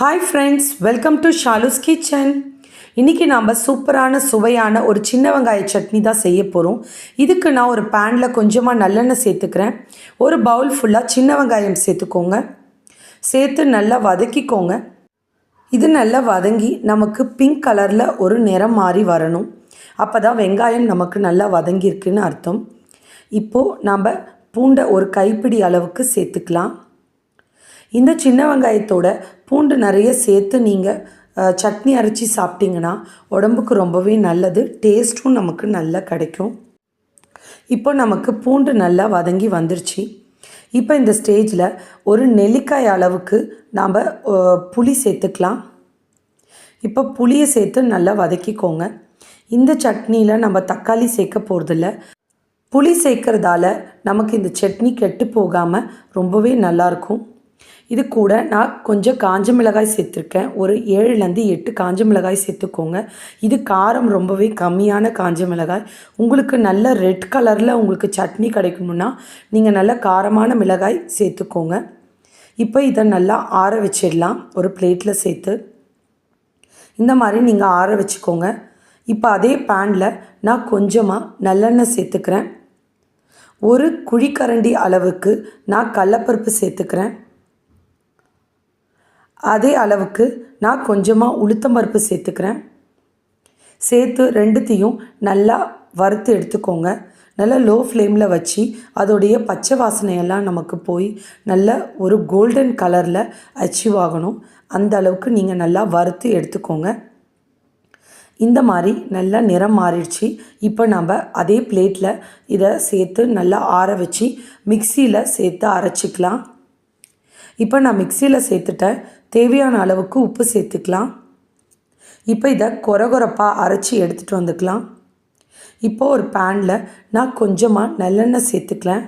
Hi friends welcome to Shalu's kitchen இன்றைக்கி நாம் சூப்பரான சுவையான ஒரு சின்ன வெங்காய சட்னி தான் செய்ய போகிறோம் இதுக்கு நான் ஒரு பேனில் கொஞ்சமாக நல்லெண்ணெய் சேர்த்துக்கிறேன். ஒரு பவுல் ஃபுல்லாக சின்ன வெங்காயம் சேர்த்துக்கோங்க. சேர்த்து நல்லா வதக்கிக்கோங்க. இது நல்லா வதங்கி நமக்கு பிங்க் கலரில் ஒரு நிறம் மாறி வரணும். அப்போ தான் வெங்காயம் நமக்கு நல்லா வதங்கியிருக்குன்னு அர்த்தம். இப்போது நம்ம பூண்டை ஒரு கைப்பிடி அளவுக்கு சேர்த்துக்கலாம். இந்த சின்ன வெங்காயத்தோட பூண்டு நிறைய சேர்த்து நீங்கள் சட்னி அரைச்சி சாப்பிட்டிங்கன்னா உடம்புக்கு ரொம்பவே நல்லது டேஸ்ட்டும் நமக்கு நல்லா கிடைக்கும். இப்போ நமக்கு பூண்டு நல்லா வதங்கி வந்துருச்சு. இப்போ இந்த ஸ்டேஜில் ஒரு நெல்லிக்காய் அளவுக்கு நாம் புளி சேர்த்துக்கலாம். இப்போ புளியை சேர்த்து நல்லா வதக்கிக்கோங்க. இந்த சட்னியில் நம்ம தக்காளி சேர்க்க போகிறதில்ல புளி சேர்க்கறதால நமக்கு இந்த சட்னி கெட்டு போகாமல் ரொம்பவே நல்லாயிருக்கும் இது கூட நான் கொஞ்சம் காஞ்ச மிளகாய் சேர்த்துருக்கேன். ஒரு ஏழுலேருந்து எட்டு காஞ்ச மிளகாய் சேர்த்துக்கோங்க. இது காரம் ரொம்பவே கம்மியான காஞ்ச மிளகாய். உங்களுக்கு நல்ல ரெட் கலரில் உங்களுக்கு சட்னி கிடைக்கணும்னா நீங்கள் நல்ல காரமான மிளகாய் சேர்த்துக்கோங்க. இப்போ இதை நல்லா ஆற வச்சிடலாம். ஒரு பிளேட்டில் சேர்த்து. இந்த மாதிரி நீங்கள் ஆற வச்சுக்கோங்க. இப்போ அதே பேனில் நான் கொஞ்சமாக நல்லெண்ணெய் சேர்த்துக்கிறேன். ஒரு குழிக்கரண்டி அளவுக்கு நான் கடலப்பருப்பு சேர்த்துக்கிறேன். அதே அளவுக்கு நான் கொஞ்சமாக உளுத்தம்பருப்பு சேர்த்துக்கிறேன். சேர்த்து ரெண்டுத்தையும் நல்லா வறுத்து எடுத்துக்கோங்க. நல்லா லோ ஃப்ளேமில் வச்சு அதோடைய பச்சை வாசனையெல்லாம் நமக்கு போய் நல்ல ஒரு கோல்டன் கலரில் அச்சீவ் ஆகணும். அந்த அளவுக்கு நீங்கள் நல்லா வறுத்து எடுத்துக்கோங்க. இந்த மாதிரி நல்லா நிறம் மாறிடுச்சு. இப்போ நம்ம அதே பிளேட்டில் இதை சேர்த்து நல்லா ஆற வச்சு மிக்சியில் சேர்த்து அரைச்சிக்கலாம். இப்போ நான் மிக்சியில் சேர்த்துட்டேன். தேவையான அளவுக்கு உப்பு சேர்த்துக்கலாம். இப்போ இதை கொரகொரப்பாக அரைச்சி எடுத்துகிட்டு வந்துக்கலாம். இப்போது ஒரு பேனில் நான் கொஞ்சமாக நல்லெண்ணெய் சேர்த்துக்கலாம்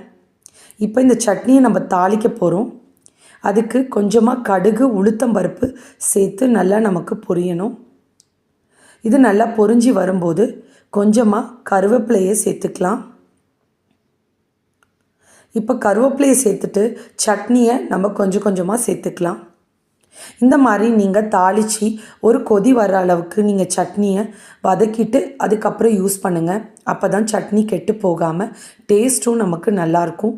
இப்போ இந்த சட்னியை நம்ம தாளிக்க போகிறோம் அதுக்கு கொஞ்சமாக கடுகு உளுத்தம்பருப்பு சேர்த்து நல்லா நமக்கு பொரியணும். இது நல்லா பொரிஞ்சு வரும்போது கொஞ்சமாக கருவேப்பிலையை சேர்த்துக்கலாம். இப்போ கருவேப்பிலையை சேர்த்துட்டு சட்னியை நம்ம கொஞ்சம் கொஞ்சமாக சேர்த்துக்கலாம். இந்த மாதிரி நீங்கள் தாளித்து ஒரு கொதி வர அளவுக்கு நீங்கள் சட்னியை வதக்கிட்டு அதுக்கப்புறம் யூஸ் பண்ணுங்கள் அப்போ தான் சட்னி கெட்டு போகாமல் டேஸ்ட்டும் நமக்கு நல்லாயிருக்கும்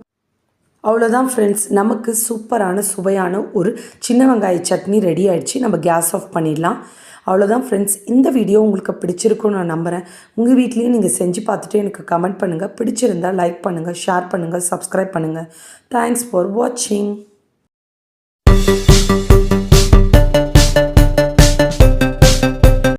அவ்வளோதான் ஃப்ரெண்ட்ஸ் நமக்கு சூப்பரான சுவையான ஒரு சின்ன வெங்காய சட்னி ரெடி ஆகிடுச்சு நம்ம கேஸ் ஆஃப் பண்ணிடலாம். அவ்வளோதான் ஃப்ரெண்ட்ஸ் இந்த வீடியோ உங்களுக்கு பிடிச்சிருக்கும்னு நான் நம்புகிறேன் உங்கள் வீட்லேயும் நீங்கள் செஞ்சு பார்த்துட்டு எனக்கு கமெண்ட் பண்ணுங்கள் பிடிச்சிருந்தால் லைக் பண்ணுங்கள் ஷேர் பண்ணுங்கள் சப்ஸ்கிரைப் பண்ணுங்கள் தேங்க்ஸ் ஃபார் வாட்சிங்